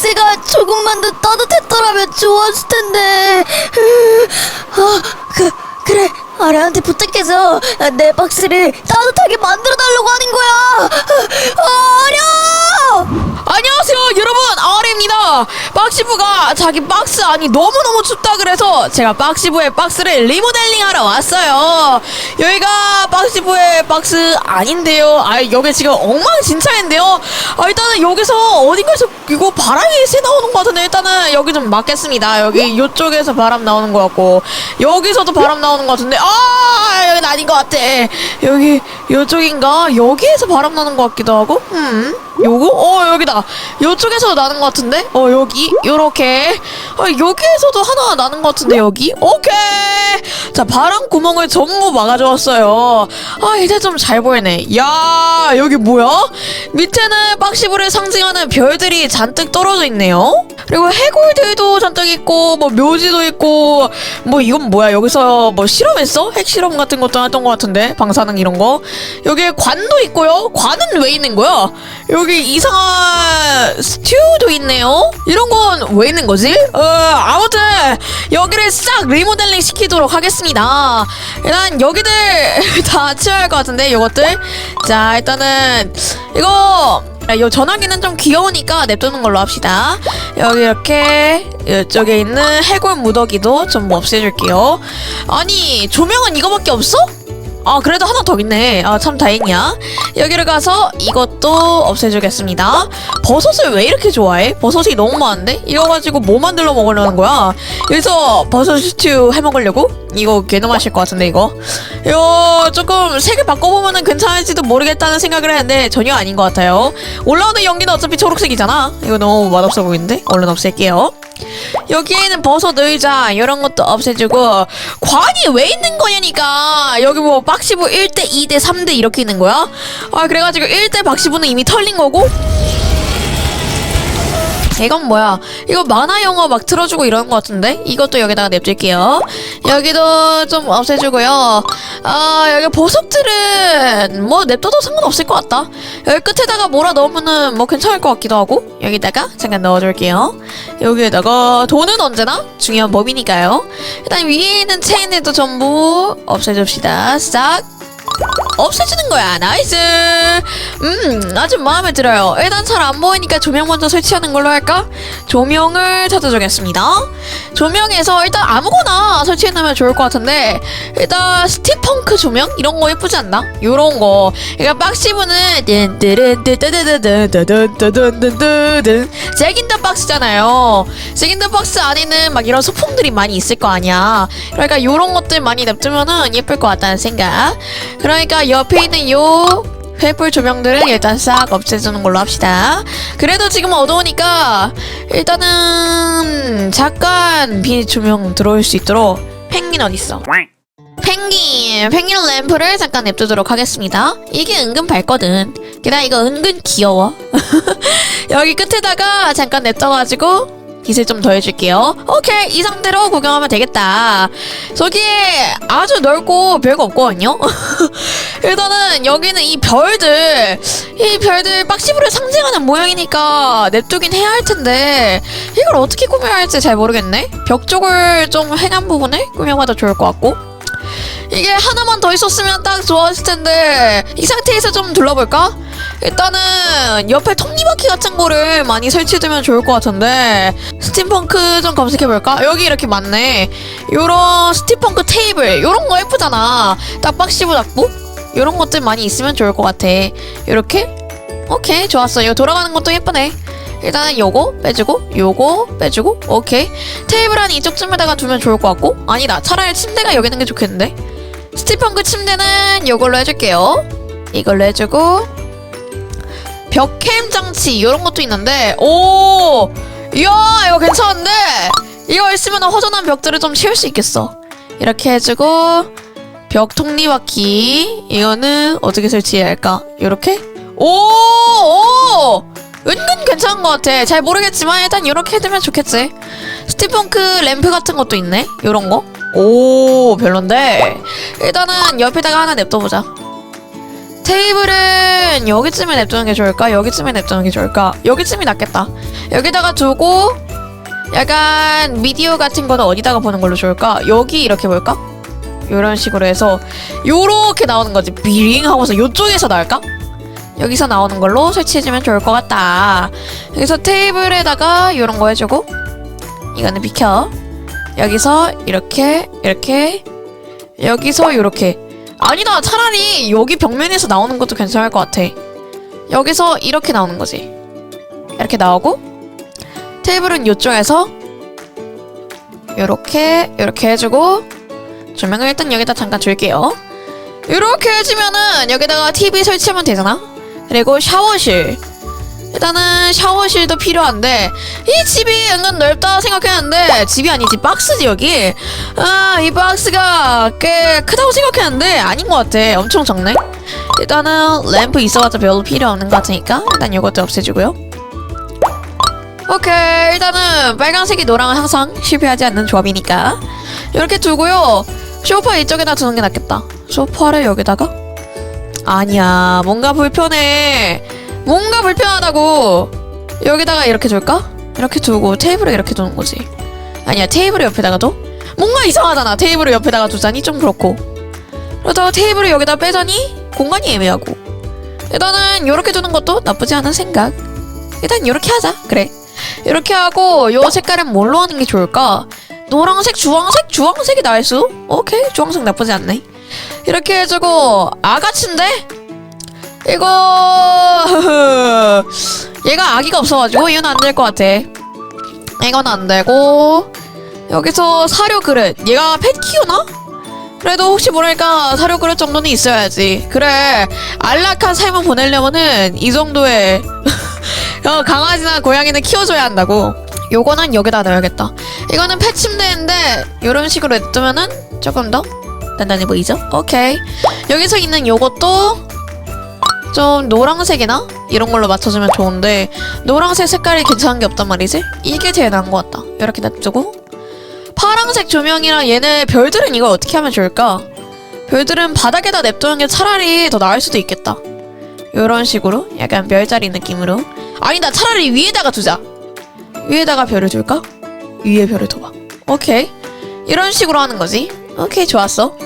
박스가 조금만 더 따뜻했더라면 좋았을 텐데. 아, 그, 그래. 아라한테 부탁해서 내 박스를 따뜻하게 만들어 달라고 하는 거야. 아라! 안녕하세요 여러분 아래입니다 박시부가 자기 박스 안이 너무너무 춥다 그래서 제가 박시부의 박스를 리모델링 하러 왔어요 여기가 박시부의 박스 아닌데요. 아 여기 지금 엉망진창인데요. 아 일단은 여기서 어딘가에서 이거 바람이 새 나오는 것 같은데 일단은 여기 좀 막겠습니다. 여기 요쪽에서 바람 나오는 것 같고 여기서도 바람 나오는 것 같은데 아 여긴 아닌 것 같아. 여기 요쪽인가? 여기에서 바람 나는 것 같기도 하고 음 요거? 어 여기다. 요쪽에서 나는 것 같은데? 어 여기? 요렇게. 어 여기에서도 하나 나는 것 같은데 여기? 오케이! 자 바람 구멍을 전부 막아주었어요. 아 이제 좀잘 보이네 야 여기 뭐야? 밑에는 박시부를 상징하는 별들이 잔뜩 떨어져 있네요 그리고 해골들도 잔뜩 있고 뭐 묘지도 있고 뭐 이건 뭐야 여기서 뭐 실험했어? 핵실험 같은 것도 했던 것 같은데 방사능 이런 거 여기에 관도 있고요 관은 왜 있는 거야? 여기 이상한 스튜도 있네요. 이런 건 왜 있는 거지? 어, 아무튼 여기를 싹 리모델링 시키도록 하겠습니다. 일단 여기들 다 치워야 할 것 같은데 이것들. 자 일단은 이거 아, 요 전화기는 좀 귀여우니까 냅두는 걸로 합시다. 여기 이렇게 이쪽에 있는 해골 무더기도 전부 없애줄게요. 아니 조명은 이거밖에 없어? 아 그래도 하나 더 있네 아 참 다행이야 여기를 가서 이것도 없애주겠습니다 버섯을 왜 이렇게 좋아해? 버섯이 너무 많은데? 이거 가지고 뭐 만들러 먹으려는 거야? 여기서 버섯 스튜 해먹으려고? 이거 개놈하실 것 같은데 이거 이거 조금 색을 바꿔보면 괜찮을지도 모르겠다는 생각을 했는데 전혀 아닌 것 같아요 올라오는 연기는 어차피 초록색이잖아 이거 너무 맛없어 보이는데? 얼른 없앨게요 여기에는 버섯 의자 이런 것도 없애주고 관이 왜 있는 거냐니까 여기 뭐 박시부 1대 2대 3대 이렇게 있는 거야? 아 그래가지고 1대 박시부는 이미 털린 거고 이건 뭐야? 이거 만화 영화 막 틀어주고 이러는 것 같은데? 이것도 여기다가 냅둘게요. 여기도 좀 없애주고요. 아, 여기 보석들은 뭐 냅둬도 상관없을 것 같다. 여기 끝에다가 몰아 넣으면은 뭐 괜찮을 것 같기도 하고. 여기다가 잠깐 넣어줄게요. 여기에다가 돈은 언제나 중요한 법이니까요. 일단 위에 있는 체인에도 전부 없애줍시다. 싹. 없어지는 거야 나이스 음 아주 마음에 들어요 일단 잘 안 보이니까 조명 먼저 설치하는 걸로 할까? 조명을 찾아주겠습니다 조명에서 일단 아무거나 설치해놓으면 좋을 것 같은데 일단 스티펑크 조명? 이런 거 예쁘지 않나? 요런 거 그러니까 박시브는 잭인더 박스잖아요 잭인더 박스 안에는 막 이런 소품들이 많이 있을 거 아니야 그러니까 요런 것들 많이 냅두면은 예쁠 것 같다는 생각 그러니까 옆에 있는 요 횃불 조명들은 일단 싹 없애주는 걸로 합시다. 그래도 지금 어두우니까 일단은 잠깐 비 조명 들어올 수 있도록 펭귄 어딨어? 펭귄, 펭귄 램프를 잠깐 냅두도록 하겠습니다. 이게 은근 밝거든. 게다가 이거 은근 귀여워. 여기 끝에다가 잠깐 냅둬가지고 빛을 좀 더해줄게요. 오케이, 이 상태로 구경하면 되겠다. 저기에 아주 넓고 별거 없거든요. 일단은 여기는 이 별들, 이 별들 박시브를 상징하는 모양이니까 냅두긴 해야 할 텐데 이걸 어떻게 꾸며야 할지 잘 모르겠네. 벽 쪽을 좀 행한 부분을 꾸며봐도 좋을 것 같고. 이게 하나만 더 있었으면 딱 좋았을 텐데 이 상태에서 좀 둘러볼까? 일단은 옆에 톱니바퀴 같은 거를 많이 설치해두면 좋을 것 같은데 스팀펑크 좀 검색해볼까? 여기 이렇게 많네. 요런 스팀펑크 테이블 요런 거 예쁘잖아. 딱 박시브 잡고 요런 것들 많이 있으면 좋을 것 같아. 요렇게? 오케이 좋았어. 이거 돌아가는 것도 예쁘네. 일단은 요거 빼주고 요거 빼주고 오케이. 테이블 한 이쪽쯤에다가 두면 좋을 것 같고 아니다. 차라리 침대가 여기 있는 게 좋겠는데 스티펑크 침대는 요걸로 해줄게요 이걸로 해주고 벽캠 장치 이런 것도 있는데 오 이야 이거 괜찮은데 이거 있으면 허전한 벽들을 좀 채울 수 있겠어 이렇게 해주고 벽 톱니바퀴 이거는 어떻게 설치해야 할까 요렇게 오 오 은근 괜찮은 것 같아. 잘 모르겠지만 일단 이렇게 해두면 좋겠지. 스티펑크 램프 같은 것도 있네. 요런 거. 오 별론데. 일단은 옆에다가 하나 냅둬보자. 테이블은 여기쯤에 냅두는 게 좋을까? 여기쯤에 냅두는 게 좋을까? 여기쯤이 낫겠다. 여기다가 두고 약간 미디어 같은 거는 어디다가 보는 걸로 좋을까? 여기 이렇게 볼까? 이런 식으로 해서 요렇게 나오는 거지. 비링 하고서 요쪽에서 나올까? 여기서 나오는 걸로 설치해주면 좋을 것 같다. 여기서 테이블에다가 이런 거 해주고 이거는 비켜. 여기서 이렇게 이렇게 여기서 이렇게 아니다 차라리 여기 벽면에서 나오는 것도 괜찮을 것 같아. 여기서 이렇게 나오는 거지. 이렇게 나오고 테이블은 이쪽에서 이렇게 이렇게 해주고 조명을 일단 여기다 잠깐 줄게요. 이렇게 해주면은 여기다가 TV 설치하면 되잖아. 그리고 샤워실. 일단은 샤워실도 필요한데 이 집이 은근 넓다 생각했는데 집이 아니지 박스지 여기. 아이 박스가 꽤 크다고 생각했는데 아닌 것 같아. 엄청 적네. 일단은 램프 있어봤자 별로 필요 없는 것 같으니까 일단 이것도 없애주고요. 오케이 일단은 빨간색이 노랑은 항상 실패하지 않는 조합이니까 이렇게 두고요 소파 이쪽에다 두는 게 낫겠다 소파를 여기다가 아니야 뭔가 불편해 뭔가 불편하다고 여기다가 이렇게 둘까? 이렇게 두고 테이블에 이렇게 두는 거지 아니야 테이블을 옆에다가 둬? 뭔가 이상하잖아 테이블을 옆에다가 두자니 좀 그렇고 그러다가 테이블을 여기다 빼자니 공간이 애매하고 일단은 이렇게 두는 것도 나쁘지 않은 생각 일단 이렇게 하자 그래 이렇게 하고 요 색깔은 뭘로 하는 게 좋을까? 노란색, 주황색? 주황색이 나을 수? 오케이 주황색 나쁘지 않네 이렇게 해주고 아가치인데? 이거 얘가 아기가 없어가지고 이건 안 될 것 같아 이건 안 되고 여기서 사료 그릇 얘가 펫 키우나? 그래도 혹시 모르니까 사료 그릇 정도는 있어야지 그래 안락한 삶을 보내려면은 이 정도의 어, 강아지나 고양이는 키워줘야 한다고. 요거는 여기다 넣어야겠다. 이거는 펫 침대인데 이런 식으로 냅두면은 조금 더 단단해 보이죠? 오케이. 여기서 있는 요것도 좀 노란색이나 이런 걸로 맞춰주면 좋은데 노란색 색깔이 괜찮은 게 없단 말이지? 이게 제일 나은 것 같다. 이렇게 냅두고 파란색 조명이랑 얘네 별들은 이걸 어떻게 하면 좋을까? 별들은 바닥에다 냅두는 게 차라리 더 나을 수도 있겠다. 이런 식으로 약간 별자리 느낌으로 아니다 차라리 위에다가 두자 위에다가 별을 둘까? 위에 별을 둬봐 오케이 이런 식으로 하는 거지 오케이 좋았어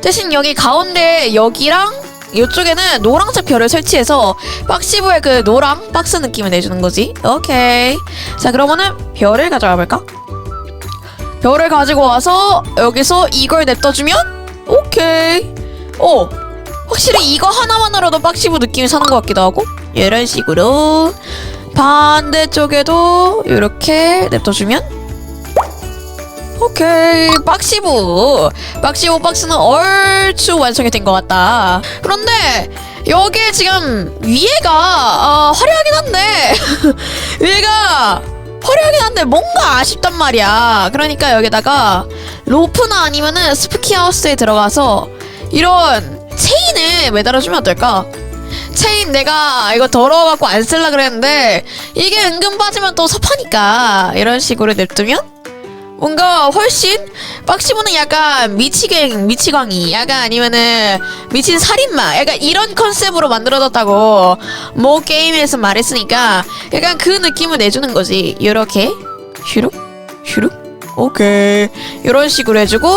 대신 여기 가운데 여기랑 이쪽에는 노란색 별을 설치해서 박시브의 그 노랑 박스 느낌을 내주는 거지. 오케이. 자 그러면은 별을 가져와 볼까? 별을 가지고 와서 여기서 이걸 냅둬주면 오케이. 오 확실히 이거 하나만으로도 박시브 느낌이 사는 것 같기도 하고. 이런 식으로 반대쪽에도 이렇게 냅둬주면 오케이 박시브 박시브 박스는 얼추 완성이 된 것 같다. 그런데 여기에 지금 위에가 어, 화려하긴 한데 위에가 화려하긴 한데 뭔가 아쉽단 말이야. 그러니까 여기다가 로프나 아니면은 스푸키 하우스에 들어가서 이런 체인을 매달아주면 어떨까? 체인 내가 이거 더러워갖고 안 쓸라 그랬는데 이게 은근 빠지면 또 섭하니까 이런 식으로 냅두면 뭔가 훨씬 박시보는 약간 미치갱 미치광이 약간 아니면은 미친 살인마 약간 이런 컨셉으로 만들어졌다고 뭐 게임에서 말했으니까 약간 그 느낌을 내주는 거지. 이렇게 슈룩 슈룩 오케이. 이런 식으로 해주고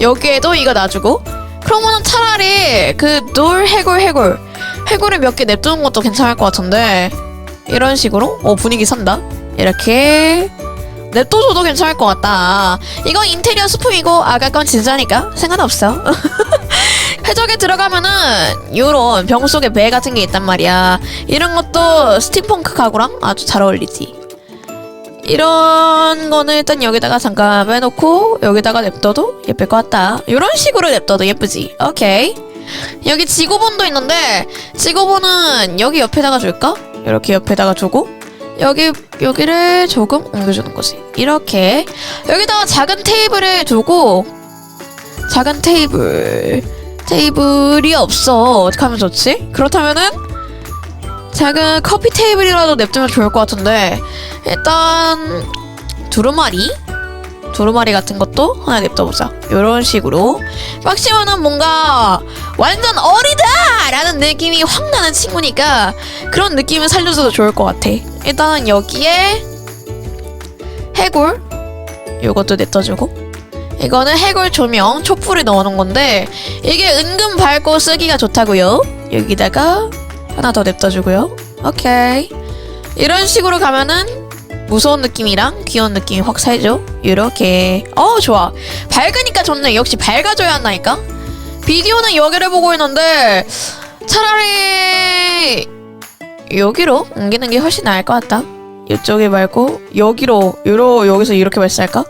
여기에도 이거 놔주고. 그러면은 차라리 그 놀 해골 해골. 해골을 몇 개 냅두는 것도 괜찮을 것 같은데. 이런 식으로? 어 분위기 산다. 이렇게 냅둬줘도 괜찮을 것 같다 이건 인테리어 스품이고 아까 건 진짜니까 상관없어 해적에 들어가면은 요런 병 속에 배 같은 게 있단 말이야 이런 것도 스팀펑크 가구랑 아주 잘 어울리지 이런 거는 일단 여기다가 잠깐 빼놓고 여기다가 냅둬도 예쁠 것 같다. 이런 식으로 냅둬도 예쁘지. 오케이. 여기 지고본도 있는데 지고본은 여기 옆에다가 줄까? 이렇게 옆에다가 주고 여기 여기를 조금 옮겨주는 거지. 이렇게 여기다가 작은 테이블을 두고 작은 테이블 테이블이 없어. 어떻게 하면 좋지? 그렇다면은 작은 커피 테이블이라도 냅두면 좋을 것 같은데 일단 두루마리 두루마리 같은 것도 하나 냅둬보자. 이런 식으로 박시모는 뭔가 완전 어리다! 라는 느낌이 확 나는 친구니까 그런 느낌을 살려줘도 좋을 것 같아. 일단은 여기에 해골 요것도 냅둬주고 이거는 해골 조명 촛불을 넣어놓은 건데 이게 은근 밝고 쓰기가 좋다고요. 여기다가 하나 더 냅둬주고요. 오케이. 이런 식으로 가면은 무서운 느낌이랑 귀여운 느낌이 확 살죠. 이렇게. 어 좋아. 밝으니까 좋네. 역시 밝아져야 한다니까. 비디오는 여기를 보고 있는데 차라리 여기로 옮기는 게 훨씬 나을 것 같다. 이쪽에 말고 여기로 요로 여기서 이렇게 발사할까?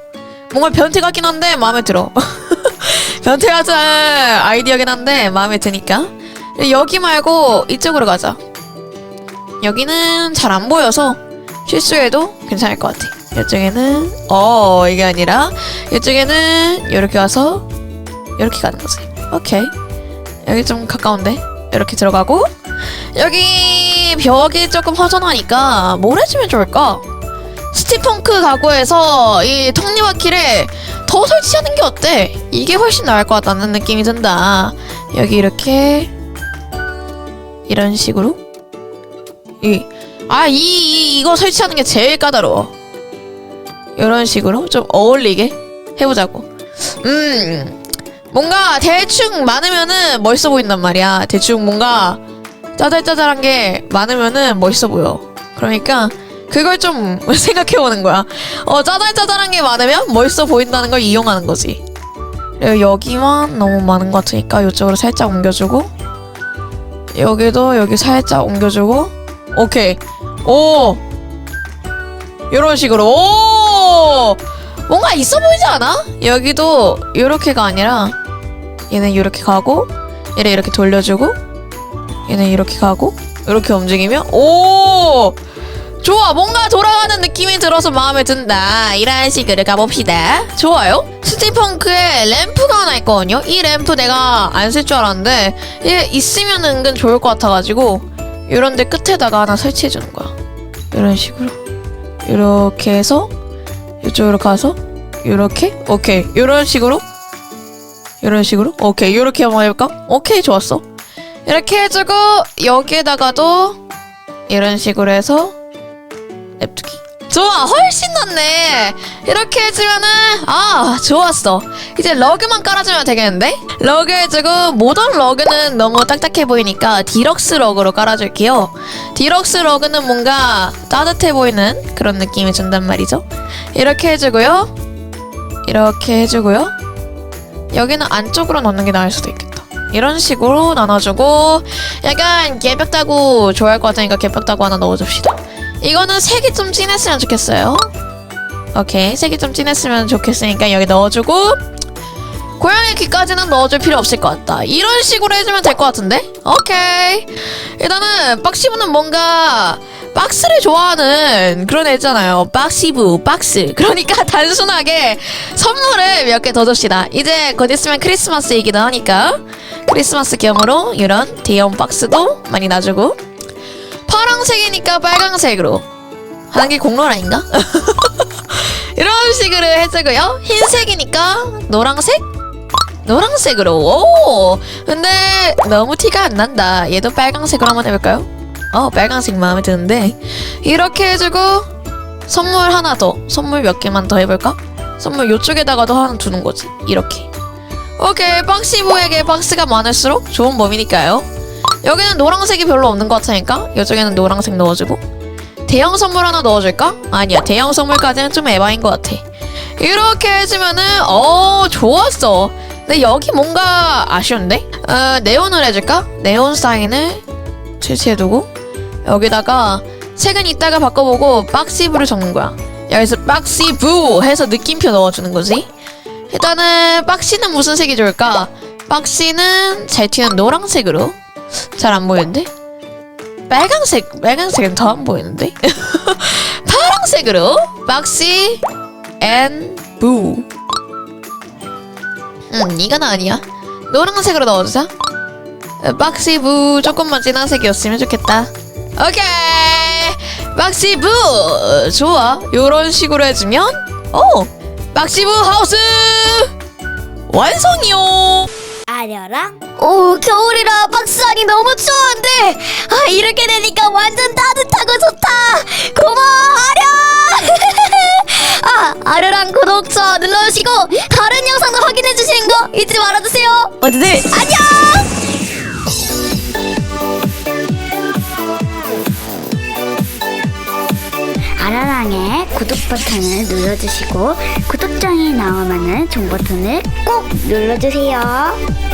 뭔가 변태 같긴 한데 마음에 들어. 변태 같은 아이디어긴 한데 마음에 드니까 여기 말고 이쪽으로 가자. 여기는 잘 안 보여서 실수해도 괜찮을 것 같아. 이쪽에는 어 이게 아니라 이쪽에는 이렇게 와서 이렇게 가는 거지. 오케이. 여기 좀 가까운데 이렇게 들어가고 여기 벽이 조금 허전하니까 뭘 해주면 좋을까? 스티펑크 가구에서 이 톱니바퀴를 더 설치하는 게 어때? 이게 훨씬 나을 것 같다는 느낌이 든다. 여기 이렇게 이런 식으로 이 아, 이, 이, 이거 설치하는 게 제일 까다로워. 이런 식으로 좀 어울리게 해보자고. 음, 뭔가 대충 많으면은 멋있어 보인단 말이야. 대충 뭔가 짜잘짜잘한 게 많으면은 멋있어 보여. 그러니까 그걸 좀 생각해보는 거야. 어, 짜잘짜잘한 게 많으면 멋있어 보인다는 걸 이용하는 거지. 그리고 여기만 너무 많은 것 같으니까 이쪽으로 살짝 옮겨주고 여기도 여기 살짝 옮겨주고 오케이 오. 이런 식으로. 오! 뭔가 있어 보이지 않아? 여기도 이렇게가 아니라 얘는 이렇게 가고 얘를 이렇게 돌려주고 얘는 이렇게 가고 이렇게 움직이면 오! 좋아. 뭔가 돌아가는 느낌이 들어서 마음에 든다. 이런 식으로 가봅시다. 좋아요. 스티펑크에 램프가 하나 있거든요. 이 램프 내가 안 쓸 줄 알았는데 얘 있으면 은근 좋을 것 같아가지고 이런데 끝에다가 하나 설치해 주는 거야. 이런 식으로. 이렇게 해서 이쪽으로 가서 이렇게 오케이. 이런 식으로 이런 식으로 오케이. 이렇게 한번 해볼까? 오케이 좋았어. 이렇게 해주고 여기에다가도 이런 식으로 해서 냅두기. 좋아 훨씬 낫네. 이렇게 해주면은 아 좋았어 이제 러그만 깔아주면 되겠는데? 러그 해주고 모던 러그는 너무 딱딱해 보이니까 디럭스 러그로 깔아줄게요. 디럭스 러그는 뭔가 따뜻해 보이는 그런 느낌이 준단 말이죠. 이렇게 해주고요. 이렇게 해주고요. 여기는 안쪽으로 넣는 게 나을 수도 있겠다. 이런 식으로 나눠주고 약간 개벽 따고 좋아할 것 같으니까 개벽 따고 하나 넣어줍시다. 이거는 색이 좀 진했으면 좋겠어요. 오케이, 색이 좀 진했으면 좋겠으니까 여기 넣어주고 고양이 귀까지는 넣어줄 필요 없을 것 같다. 이런 식으로 해주면 될 것 같은데? 오케이. 일단은 박시부는 뭔가 박스를 좋아하는 그런 애 있잖아요. 박시부, 박스. 그러니까 단순하게 선물을 몇 개 더 줍시다. 이제 곧 있으면 크리스마스이기도 하니까 크리스마스 겸으로 이런 대형 박스도 많이 놔주고 파랑색이니까 빨강색으로 하는 게 아닌가? 이런 식으로 해주고요. 흰색이니까 노랑색? 노랑색으로. 오! 근데 너무 티가 안 난다. 얘도 빨강색으로 한번 해볼까요? 어, 빨강색 마음에 드는데. 이렇게 해주고 선물 하나 더. 선물 몇 개만 더 해볼까? 선물 요쪽에다가도 하나 두는 거지. 이렇게. 오케이. 박시부에게 박스가 많을수록 좋은 범위니까요. 여기는 노란색이 별로 없는 것 같으니까 이쪽에는 노란색 넣어주고 대형 선물 하나 넣어줄까? 아니야 대형 선물까지는 좀 에바인 것 같아 이렇게 해주면은 어 좋았어 근데 여기 뭔가 아쉬운데? 어, 네온을 해줄까? 네온 사인을 설치해두고 여기다가 색은 이따가 바꿔보고 박시브를 적는 거야 여기서 박시브 해서 느낌표 넣어주는 거지 일단은 박시는 무슨 색이 좋을까? 박시는 잘 튀는 노란색으로 잘 안 보이는데? 빨강색, 빨강색은 더 안 보이는데? 파랑색으로 박시 앤 부. 음, 이건 아니야. 노란색으로 넣어주자. 어, 박시 부 조금만 진한 색이었으면 좋겠다. 오케이, 박시 부 좋아. 요런 식으로 해주면 어 빡시브 하우스 완성이요. 아려랑 오 겨울이라 박스 안이 너무 추운데 아 이렇게 되니까 완전 따뜻하고 좋다 고마워 아려 아 아려랑 구독 좋아 눌러주시고 영상도 확인해 주시는 거 잊지 말아 주세요. 모두들? 안녕! 아라랑의 구독 버튼을 눌러주시고 구독장이 나오면은 종 버튼을 꼭 눌러주세요.